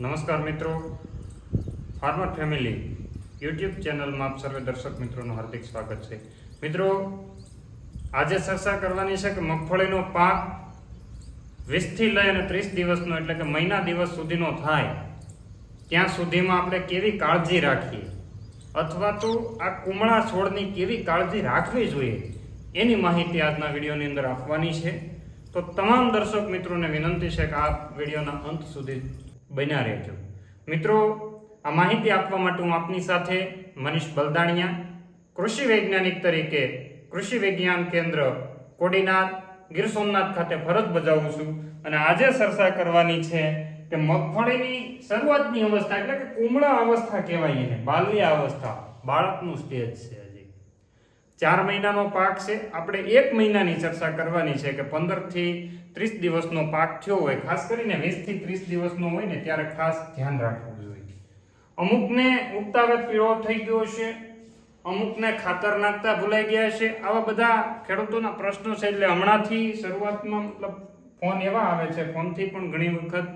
નમસ્કાર મિત્રો. Farmer family YouTube ચેનલમાં આપ સર્વે દર્શક મિત્રોનું હાર્દિક સ્વાગત છે. મિત્રો, આજે ચર્ચા કરવાની છે કે મગફળીનો પાક વીસથી લઈ અને ત્રીસ દિવસનો એટલે કે મહિના દિવસ સુધીનો થાય, ત્યાં સુધીમાં આપણે કેવી કાળજી રાખીએ? અથવા તો આ કુમળા છોડની કેવી કાળજી રાખવી જોઈએ? એની માહિતી આજના વિડીયોની અંદર આપવાની છે. તો તમામ દર્શક મિત્રોને વિનંતી છે કે આ વિડીયોના અંત સુધી બન્યા રહેજો. મિત્રો, આ માહિતી આપવા માટે હું આપની સાથે મનીષ બલદાણિયા, કૃષિ વૈજ્ઞાનિક તરીકે કૃષિ વિજ્ઞાન કેન્દ્ર કોડીનાર, ગીર સોમનાથ ખાતે ફરજ બજાવું છું અને આજે ચર્ચા કરવાની છે કે મગફળીની શરૂઆતની અવસ્થા એટલે કે કુમળા અવસ્થા કહેવાય એને, બાલ્ય અવસ્થા, બાળકનું સ્ટેજ છે ચાર મહિનાનો પાક છે. આપણે એક મહિનાની ચર્ચા કરવાની છે કે પંદરથી ત્રીસ દિવસનો પાક થયો હોય, ખાસ કરીને વીસથી ત્રીસ દિવસનો હોય ને, ત્યારે ખાસ ધ્યાન રાખવું જોઈએ. અમુકને ઉગતાવે પીળો થઈ ગયો છે, અમુકને ખાતર નાખતા ભૂલાઈ ગયા છે. આવા બધા ખેડૂતોના પ્રશ્નો છે એટલે હમણાંથી શરૂઆતમાં મતલબ ફોન એવા આવે છે, ફોનથી પણ ઘણી વખત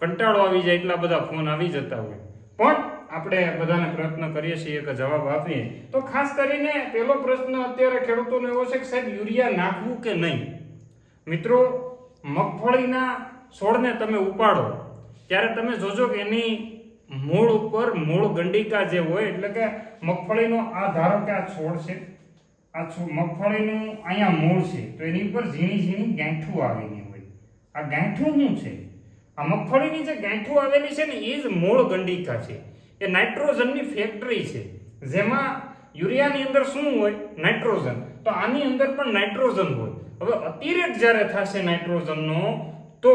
કંટાળો આવી જાય એટલા બધા ફોન આવી જતા હોય. પણ આપણે બધાને પ્રયત્ન કરીએ છીએ કે જવાબ આપીએ. તો ખાસ કરીને પહેલો પ્રશ્ન અત્યારે ખેડૂતોનો એવો છે કે સાહેબ, યુરિયા નાખવું કે નહીં? મિત્રો, મગફળીના છોડને તમે ઉપાડો, ત્યારે તમે જોજો કે એની મૂળ ઉપર મૂળ ગંડિકા જે હોય, એટલે કે મગફળીનો આ ધારો કે આ છોડ છે, આ મગફળીનું અહીંયા મૂળ છે, તો એની ઉપર ઝીણી ઝીણી ગાંઠું આવેલી હોય. આ ગાંઠું શું છે? આ મગફળીની જે ગાંઠું આવેલી છે ને, એ જ મૂળ ગંડિકા છે. એ નાઇટ્રોજનની ફેક્ટરી છે. જેમાં યુરિયાની અંદર શું હોય? નાઇટ્રોજન. તો આની અંદર પણ નાઇટ્રોજન હોય. હવે અતિરેક જ્યારે થશે નાઇટ્રોજનનો, તો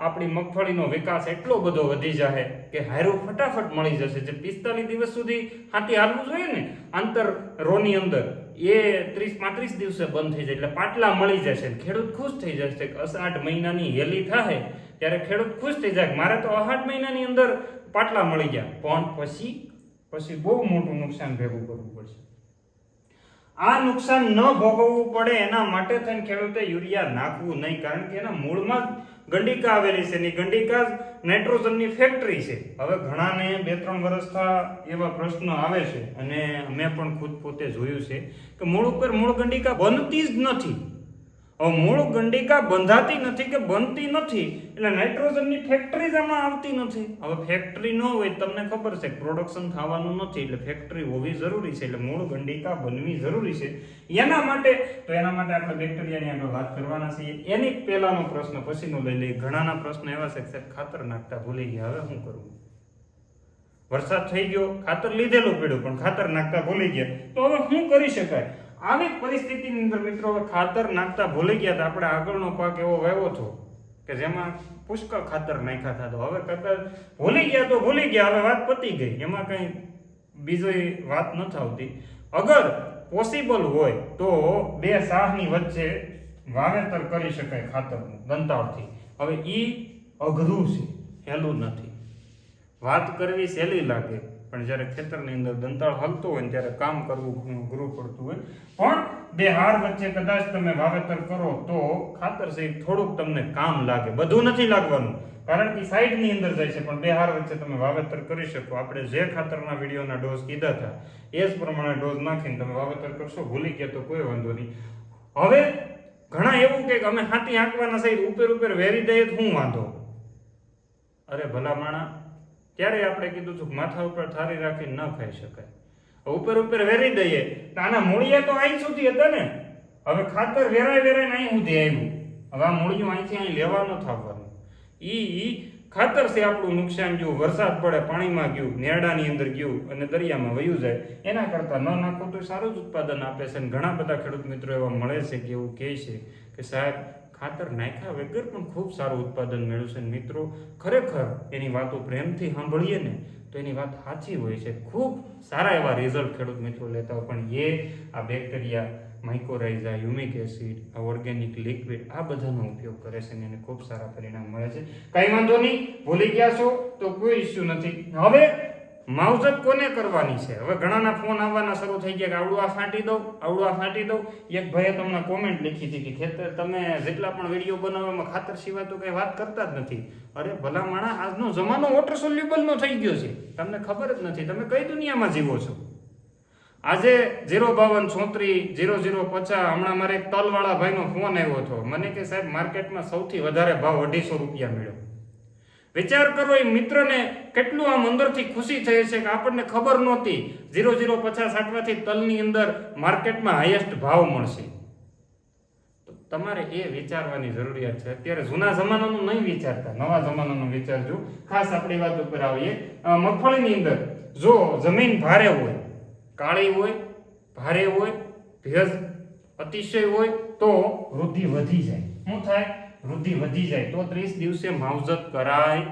આપણી મગફળીનો વિકાસ એટલો બધો વધી જાય કે હાયરું ફટાફટ મળી જશે. જે પિસ્તાલીસ દિવસ સુધી હાથી હાલવું જોઈએ ને, આંતર રોની અંદર, એ ત્રીસ પાંત્રીસ દિવસે બંધ થઈ જાય. એટલે પાટલા મળી જશે ખેડૂત ખુશ થઈ જશે કે અષાઢ મહિનાની હેલી થાય ત્યારે ખેડૂત ખુશ થઈ જાય મારે તો આઠ મહિનાની અંદર પાટલા મળી ગયા. પણ પછી પછી બહુ મોટું નુકસાન ભેગું કરવું પડશે. આ નુકસાન ન ભોગવવું પડે એના માટે થઈને ખેડૂતે યુરિયા નાખવું નહીં, કારણ કે એના મૂળમાં ગંડિકા આવેલી છે ને ગંડિકા નાઇટ્રોજનની ફેક્ટરી છે. હવે ઘણાને બે ત્રણ વર્ષથી એવા પ્રશ્નો આવે છે અને મેં પણ ખુદ પોતે જોયું છે કે મૂળ ઉપર મૂળ ગંડિકા બનતી જ નથી. મૂળ ગંડિકા બંધાતી નથી કે બનતી નથી, એટલે નાઇટ્રોજનની ફેક્ટરી જ આમાં આવતી નથી. હવે ફેક્ટરી ન હોય તમને ખબર છે પ્રોડક્શન થવાનું નથી, એટલે ફેક્ટરી હોવી જરૂરી છે, એટલે મૂળ ગંડિકા બનવી જરૂરી છે. એના માટે, તો એના માટે આપણે બેક્ટેરિયાની આપણે વાત કરવાના છીએ. એની પહેલાનો પ્રશ્ન, પછીનો લઈ લઈએ. ઘણાના પ્રશ્ન એવા છે કે ખાતર નાખતા ભૂલી ગયા, હવે શું કરવું? વરસાદ થઈ ગયો, ખાતર લીધેલું પડ્યું, પણ ખાતર નાખતા ભૂલી ગયા. તો હવે શું કરી શકાય? આવી પરિસ્થિતિની અંદર મિત્રો ખાતર નાખતા ભૂલી ગયા હતા આપણે આગળનો પાક એવો વાવ્યો હતો કે જેમાં પુષ્કળ ખાતર નાખ્યા હતા. તો હવે કદાચ ભૂલી ગયા તો ભૂલી ગયા, હવે વાત પતી ગઈ. એમાં કંઈ બીજી વાત નથી આવતી અગર પોસિબલ હોય તો બે સાહની વચ્ચે વાવેતર કરી શકાય ખાતરનું, દંતાળથી. હવે ઈ અઘરું છે હેલું નથી. વાત કરવી સહેલી લાગે. પણ જ્યારે ખેતરની અંદર દંતાળ હલતો હોય ત્યારે કામ કરવું ઘણું અઘરું પડતું હોય. પણ બે હાર વચ્ચે કદાચ તમે વાવેતર કરો તો ખાતર સહિત થોડુંક તમને કામ લાગે. બધું નથી લાગવાનું. કારણ કે સાઈડની અંદર જાય છે, પણ બે હાર વચ્ચે તમે વાવેતર કરી શકો. આપણે જે ખાતરના વિડીયોના ડોઝ કીધા હતા, એ જ પ્રમાણે ડોઝ નાખીને તમે વાવેતર કરશો. ભૂલી ગયા તો કોઈ વાંધો નહીં. હવે ઘણા એવું કે અમે હાથી હાંકવાના સહિત ઉપર ઉપર વેરી દઈએ તો હું વાંધો? અરે ભલા માણા ત્યારે આપણે કીધું હતું માથા ઉપર થારી રાખી ન ખાઈ શકાય. ઉપર ઉપર વેરી દઈએ. આના મૂળિયા તો અહીં સુધી હતા ને? હવે ખાતર વેરાય વેરાય અહીં સુધી આવ્યું. હવે આ મૂળિયું અહીંથી અહીં લેવા ન થવાનું. ઈ ઈ ખાતર છે આપણું નુકસાન ગયું, વરસાદ પડે, પાણીમાં ગયું, નેરડાની અંદર ગયું અને દરિયામાં વયું જાય. એના કરતાં ન નાખો તો સારું જ ઉત્પાદન આપે છે. અને ઘણા બધા ખેડૂત મિત્રો એવા મળે છે કે એવું કહે છે કે સાહેબ ખાતર નાખ્યા વગર પણ ખૂબ સારું ઉત્પાદન મેળવ્યું છે. મિત્રો, ખરેખર એની વાતો પ્રેમથી સાંભળીએ ને, તો એની વાત સાચી હોય છે. ખૂબ સારા એવા રિઝલ્ટ ખેડૂત મિત્રો લેતા હોય. પણ એ આ બેક્ટેરિયા માઇકોરાઇઝા હ્યુમિક એસિડ આ ઓર્ગેનિક લિક્વિડ આ બધાનો ઉપયોગ કરે છે અને એને ખૂબ સારા પરિણામ મળે છે. કાંઈ વાંધો નહીં, ભૂલી ગયા છો તો કોઈ ઇસ્યુ નથી. હવે માવજત કોને કરવાની છે? હવે ઘણાના ફોન આવવાના શરૂ થઈ ગયા કે આવડું આ ફાંટી દઉં, આવડું આ ફાંટી દઉં. એક ભાઈએ તમને કોમેન્ટ લખી હતી કે ખેતર તમે જેટલા પણ વીડિયો બનાવવામાં ખાતર સિવાય તો કંઈ વાત કરતા જ નથી. અરે ભલા માણા, આજનો જમાનો વોટર સોલ્યુબલનો થઈ ગયો છે. તમને ખબર જ નથી. તમે કઈ દુનિયામાં જીવો છો? આજે જીરો બાવન ચોત્રી જીરો જીરો પચાસ, હમણાં મારે એક તલવાળા ભાઈનો ફોન આવ્યો હતો. મને કે સાહેબ, માર્કેટમાં સૌથી વધારે ભાવ અઢીસો રૂપિયા મળ્યો. વિચાર કરો, એ મિત્રને કેટલું આમ અંદરથી ખુશી થઈ છે કે આપણને ખબર નહોતી. જીરો ઝીરો પચાસ આટવાથી તલની અંદર માર્કેટમાં હાઈએસ્ટ ભાવ મળશે. તો તમારે એ વિચારવાની જરૂરિયાત છે. અત્યારે જૂના જમાનાનું નહીં વિચારતા, નવા જમાનાનું વિચારજો. ખાસ આપણી વાત ઉપર આવીએ. મગફળીની અંદર જો જમીન ભારે હોય, કાળી હોય, ભારે હોય, ભેજ અતિશય હોય, તો વૃદ્ધિ વધી જાય. શું થાય? વૃદ્ધિ વધી જાય તો ત્રીસ દિવસે માવજત કરાય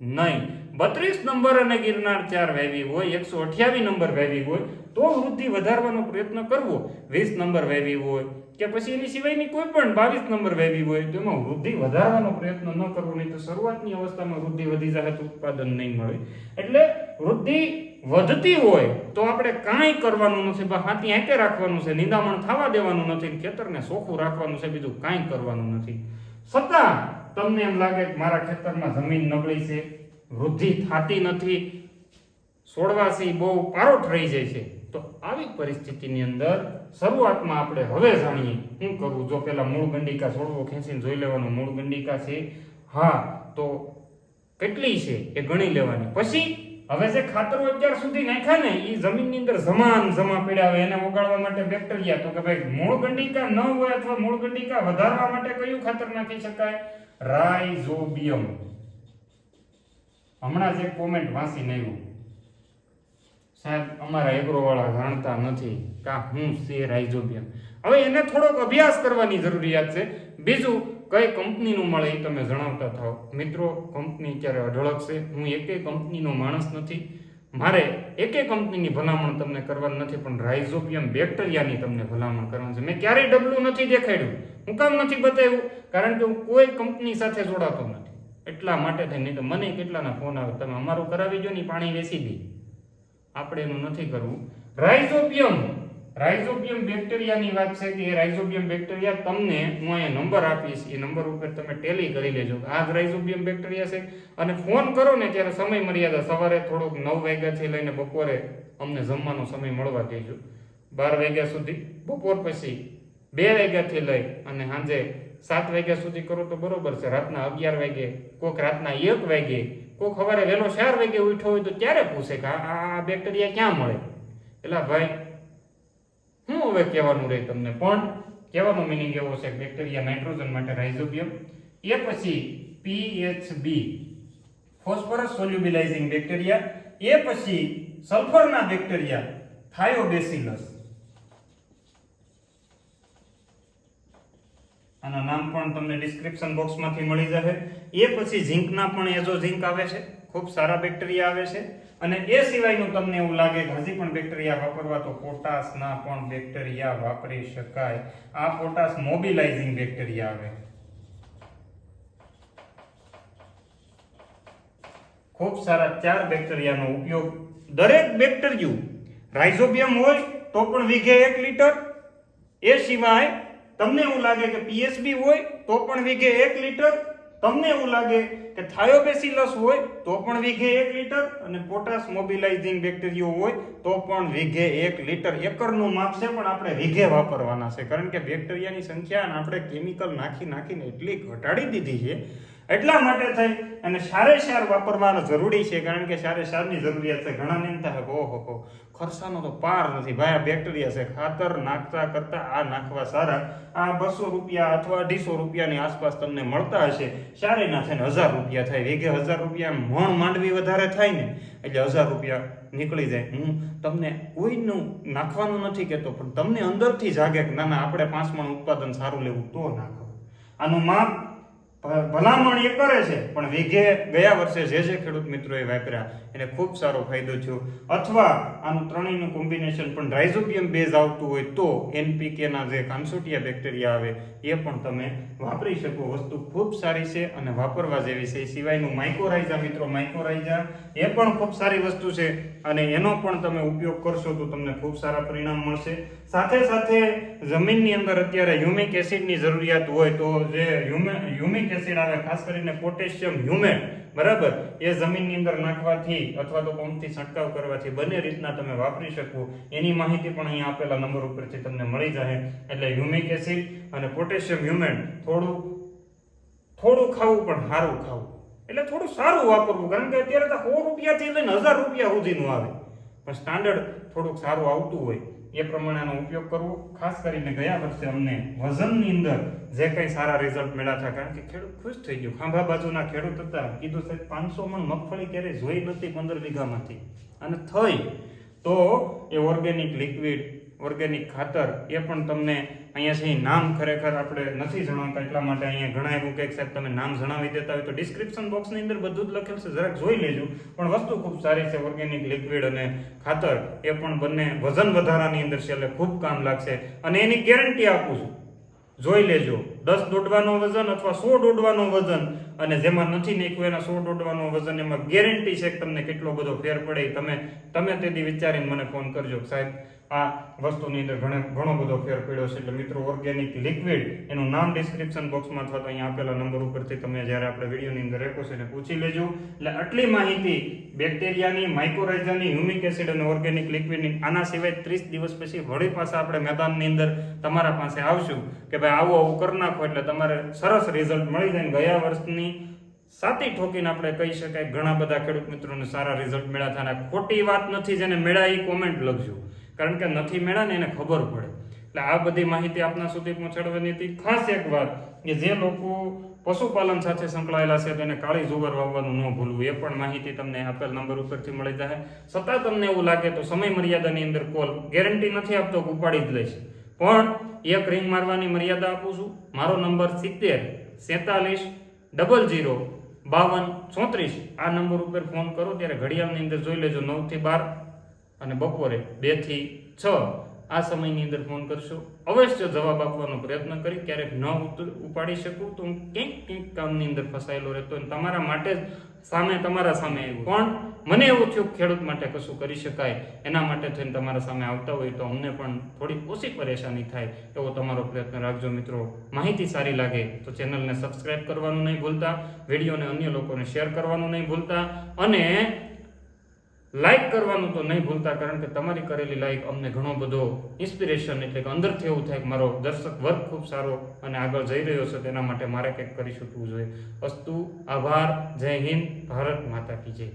નહીં. બત્રીસ નંબર અને ગિરનાર ચાર વહેવી હોય, એકસો અઠ્યાવીસ નંબર વહેવી હોય, તો વૃદ્ધિ વધારવાનો પ્રયત્ન કરવો. વીસ નંબર વહેવી હોય કે પછી એની સિવાયની કોઈ પણ બાવીસ નંબર વહેવી હોય, તો એમાં વૃદ્ધિ વધારવાનો પ્રયત્ન ન કરવો, નહીં તો શરૂઆતની અવસ્થામાં વૃદ્ધિ વધી જાય, તો ઉત્પાદન નહીં મળે. એટલે વૃદ્ધિ વધતી હોય તો આપણે કાંઈ કરવાનું નથી બસ હાથી હાંકે રાખવાનું છે, નિંદામણ થવા દેવાનું નથી ખેતરને સોખું રાખવાનું છે, બીજું કાંઈ કરવાનું નથી. છતાં તમને એમ લાગે કે મારા ખેતરમાં જમીન નબળી છે, વૃદ્ધિ થતી નથી, છોડવાથી બહુ પારોઠ રહી જાય છે, તો આવી પરિસ્થિતિની અંદર શરૂઆતમાં આપણે હવે જાણીએ. શું કરવું? જો પેલા મૂળ ગંડિકા છોડવો, ખેંચીને જોઈ લેવાનું મૂળ ગંડિકા છે. હા, તો કેટલી છે એ ગણી લેવાની. પછી હવે જે ખાતરો અત્યાર સુધી નાખ્યા ને એ જમીનની અંદર જમાન જમા પડ્યા હોય, એને ઉગાડવા માટે બેક્ટેરિયા તો કે ભાઈ મૂળ ગંડિકા ન હોય અથવા મૂળ ગંડિકા વધારવા માટે કયું ખાતર નાખી શકાય? રાઇઝોબિયમ. હમણાં જે કોમેન્ટ વાંચી આવ્યું. સાહેબ, અમારા એગ્રો વાળા જાણતા નથી કા હું છે રાઇઝોબિયમ. હવે એને થોડોક અભ્યાસ કરવાની જરૂરિયાત છે. બીજું કઈ કંપનીનું મળે એ તમે જણાવતા થાઓ. મિત્રો, કંપની ક્યારે અઢળક છે હું એકેય કંપનીનો માણસ નથી. મારે એકે કંપનીની ભલામણ તમને કરવાની નથી, પણ રાઇઝોપિયમ બેક્ટેરિયાની તમને ભલામણ કરવાની છે. મેં ક્યારેય ડબલું નથી દેખાડ્યું. હું કામ નથી બતાવ્યું, કારણ કે હું કોઈ કંપની સાથે જોડાતો નથી. એટલા માટે થઈ નહીં તો મને કેટલાના ફોન આવે? તમે અમારું કરાવી દો ને પાણી વેચી દે. આપણે એનું નથી કરવું. રાઇઝોપિયમ રાઇઝોપિયમ બેક્ટેરિયાની વાત છે કે એ રાઇઝોબિયમ બેક્ટેરિયા તમને હું અહીંયા નંબર આપીશ. એ નંબર ઉપર તમે ટેલી કરી લેજો. આ જ રાઇઝોબિયમ બેક્ટેરિયા છે. અને ફોન કરો ને ત્યારે સમય મર્યાદા સવારે થોડોક નવ વાગ્યાથી લઈને બપોરે અમને જમવાનો સમય મળવા દેજો. બાર વાગ્યા સુધી. બપોર પછી બે વાગ્યાથી લઈ અને સાંજે સાત વાગ્યા સુધી કરો તો બરોબર છે. રાતના અગિયાર વાગે, કોક રાતના એક વાગે, કોક સવારે વહેલો ચાર વાગે ઉઠ્યો હોય તો ત્યારે પૂછે કે આ બેક્ટેરિયા ક્યાં મળે? એટલે ભાઈ હવે કહેવાનું રહે તમને. પણ કહેવાનો મિનિંગ એવો છે બેક્ટેરિયા નાઇટ્રોજન માટે રાઇઝોબિયમ એ પછી પીએચબી ફોસ્ફરસ સોલ્યુબિલાઇઝિંગ બેક્ટેરિયા એ પછી સલ્ફરના બેક્ટેરિયા થાયોબેસિલસ આના નામ પણ તમને ડિસ્ક્રિપ્શન બોક્સમાંથી મળી જશે. એ પછી ઝીંકના પણ એઝો ઝીંક આવે છે, ખૂબ સારા બેક્ટેરિયા આવે છે. અને એ સિવાયનું તમને એવું લાગે કે હજી પણ બેક્ટેરિયા વાપરવા, તો પોટાશના પણ બેક્ટેરિયા વાપરી શકાય. આ પોટાશ મોબિલાઇઝિંગ બેક્ટેરિયા આવે. ખૂબ સારા ચાર બેક્ટેરિયાનો ઉપયોગ દરેક બેક્ટેરિયું રાઇઝોબિયમ હોય તો પણ વીઘે એક લીટર. એ સિવાય તમને એવું લાગે કે પીએસબી હોય તો પણ વીઘે એક લીટર. તમને એવું લાગે કે થાયોબેસિલસ હોય તો પણ વીઘે એક લીટર અને પોટાશ મોબિલાઇઝિંગ બેક્ટેરિયો હોય તો પણ વીઘે એક લીટર. એકરનું માપ છે, પણ આપણે વીઘે વાપરવાના છે. કારણ કે બેક્ટેરિયાની સંખ્યા આપણે કેમિકલ નાખી નાખીને એટલી ઘટાડી દીધી છે એટલા માટે થઈ અને સારે સાર વાપરવાનો જરૂરી છે, કારણ કે સારે સારની જરૂરિયાત છે. ઘણા એમ થાય ઓહો, હો, ખર્ચાનો તો પાર નથી. ભાઈ, આ બેક્ટેરિયા છે. ખાતર નાખતા કરતા આ નાખવા સારા. આ બસો રૂપિયા અથવા અઢીસો રૂપિયાની આસપાસ તમને મળતા હશે. સારે ના થાય ને હજાર રૂપિયા થાય. વેગે હજાર રૂપિયા મણ માંડવી વધારે થાય ને, એટલે હજાર રૂપિયા નીકળી જાય. હું તમને કોઈનું નાખવાનું નથી કહેતો, પણ તમને અંદરથી જાગે કે, ના ના, આપણે પાંચ મણ ઉત્પાદન સારું લેવું તો નાખો. આનું માપ ભલામણ એ કરે છે, પણ વીઘે ગયા વર્ષે જે જે ખેડૂત મિત્રોએ વાપર્યા, એને ખૂબ સારો ફાયદો થયો. અથવા આનું ત્રણેયનું કોમ્બિનેશન પણ રાઇઝોબિયમ બેઝ આવતું હોય તો એનપીકેના જે કાંસોટિયા બેક્ટેરિયા આવે, એ પણ તમે વાપરી શકો. વસ્તુ ખૂબ સારી છે અને વાપરવા જેવી છે. એ સિવાયનું માઇકોરાઇઝા મિત્રો માઇકોરાઇઝા એ પણ ખૂબ સારી વસ્તુ છે અને એનો પણ તમે ઉપયોગ કરશો તો તમને ખૂબ સારા પરિણામ મળશે. સાથે સાથે જમીનની અંદર અત્યારે હ્યુમિક એસિડની જરૂરિયાત હોય તો જે હ્યુમિક એસિડ આવે, ખાસ કરીને પોટેશિયમ હ્યુમેટ બરાબર, એ જમીનની અંદર નાખવાથી અથવા તો પંપથી છંટકાવ કરવાથી બંને રીતના તમે વાપરી શકો. એની માહિતી પણ અહીંયા આપેલા નંબર ઉપરથી તમને મળી જાય. એટલે હ્યુમિક એસિડ અને પોટેશિયમ હ્યુમેટ થોડું થોડું ખાવું પણ સારું ખાવું. એટલે થોડું સારું વાપરવું, કારણ કે અત્યારે તો સો રૂપિયાથી લઈને હજાર રૂપિયા સુધીનું આવે. પણ સ્ટાન્ડર્ડ થોડુંક સારું આવતું હોય. એ પ્રમાણેનો ઉપયોગ કરવો. ખાસ કરીને ગયા વર્ષે અમને વજનની અંદર જે કંઈ સારા રિઝલ્ટ મળ્યા હતા, કારણ કે ખેડૂત ખુશ થઈ ગયો. ખાંભા બાજુના ખેડૂત હતા. કીધું, સાહેબ, પાંચસો મણ મગફળી ક્યારેય જોઈ નથી પંદર વીઘામાંથી? અને થઈ તો એ ઓર્ગેનિક લિક્વિડ ઓર્ગેનિક ખાતર, એ પણ તમને અહીંયા છે નામ ખરેખર આપણે નથી જણાવતા, એટલા માટે અહીંયા ઘણા એવું કહે સાહેબ તમે નામ જણાવી દેતા હોય તો ડિસ્ક્રિપ્શન બોક્સની અંદર બધું જ લખેલ છે, જરાક જોઈ લેજો. પણ વસ્તુ ખૂબ સારી છે ઓર્ગેનિક લિક્વિડ અને ખાતર, એ પણ બંને વજન વધારાની અંદર છે, એટલે ખૂબ કામ લાગશે. અને એની ગેરંટી આપું છું. જોઈ લેજો. દસ દોડવાનો વજન અથવા સો દોડવાનો વજન, અને જેમાં નથી નાખ્યું એના સો દોડવાનો વજન, એમાં ગેરંટી છે કે તમને કેટલો બધો ફેર પડે તમે તમે તેથી વિચારીને મને ફોન કરજો. સાહેબ આ વસ્તુની અંદર ઘણો ઘણો બધો ફેર પડ્યો છે. એટલે મિત્રો ઓર્ગેનિક લિક્વિડ એનું નામ ડિસ્ક્રિપ્શન બોક્સમાં અથવા તો અહીંયા આપેલા નંબર ઉપરથી તમે જ્યારે આપણે વિડીયોની અંદર રેકો છે એને પૂછી લેજો. એટલે આટલી માહિતી બેક્ટેરિયાની માઇક્રોરાઇઝાની હ્યુમિક એસિડ અને ઓર્ગેનિક લિક્વિડની આના સિવાય ત્રીસ દિવસ પછી વળી પાછા આપણે મેદાનની અંદર તમારા પાસે આવશું કે ભાઈ આવું આવું કરી નાખો એટલે તમારે સરસ રિઝલ્ટ મળી જાય. ગયા વર્ષની સાતી ઠોકીને આપણે કહી શકાય, ઘણા બધા ખેડૂત મિત્રોને સારા રિઝલ્ટ મળ્યા અને ખોટી વાત નથી જેને મેળા એ કોમેન્ટ લખજો. કારણ કે નથી મેળા ને એને ખબર પડે. એટલે આ બધી માહિતી આપના સુધી પહોંચાડવાની હતી. ખાસ એક વાત કે જે લોકો પશુપાલન સાથે સંકળાયેલા છે તેને કાળી જુવાર વાવવાનું ન ભૂલવું. એ પણ માહિતી તમને આપેલ નંબર ઉપરથી મળી જાય છતાં તમને એવું લાગે તો સમય મર્યાદાની અંદર કોલ ગેરંટી નથી આપતો કે ઉપાડી જ લઈશ પણ એક રિંગ મારવાની મર્યાદા આપું છું. મારો નંબર સિત્તેર, સેતાલીસ, ડબલ જીરો બાવન, ચોત્રીસ આ નંબર ઉપર ફોન કરો. ત્યારે ઘડિયાળની અંદર જોઈ લેજો નવથી બાર. અને બપોરે બેથી છ આ સમયની અંદર ફોન કરશો. અવશ્ય જવાબ આપવાનો પ્રયત્ન કરી, ક્યારેક ન ઉપાડી શકું તો હું કંઈક કંઈક કામની અંદર ફસાયેલો રહેતો અને તમારા માટે જ સામે તમારા સામે આવ્યું. પણ મને એવું થયું ખેડૂત માટે કશું કરી શકાય, એના માટે થઈને તમારા સામે આવતા હોય તો અમને પણ થોડી ઓછી પરેશાની થાય એવો તમારો પ્રયત્ન રાખજો મિત્રો. માહિતી સારી લાગે તો ચેનલને સબસ્ક્રાઇબ કરવાનું નહીં ભૂલતા, વિડીયોને અન્ય લોકોને શેર કરવાનું નહીં ભૂલતા અને લાઈક કરવાનું તો નહીં ભૂલતા, કારણ કે તમારી કરેલી લાઈક અમને ઘણો બધો ઇન્સ્પિરેશન એટલે કે અંદરથી એવું થાય કે મારો દર્શક વર્ગ ખૂબ સારો અને આગળ જઈ રહ્યો છે, તેના માટે મારે કંઈક કરી શકવું જોઈએ. અસ્તુ, આભાર, જય હિન્દ, ભારત માતા કી જય.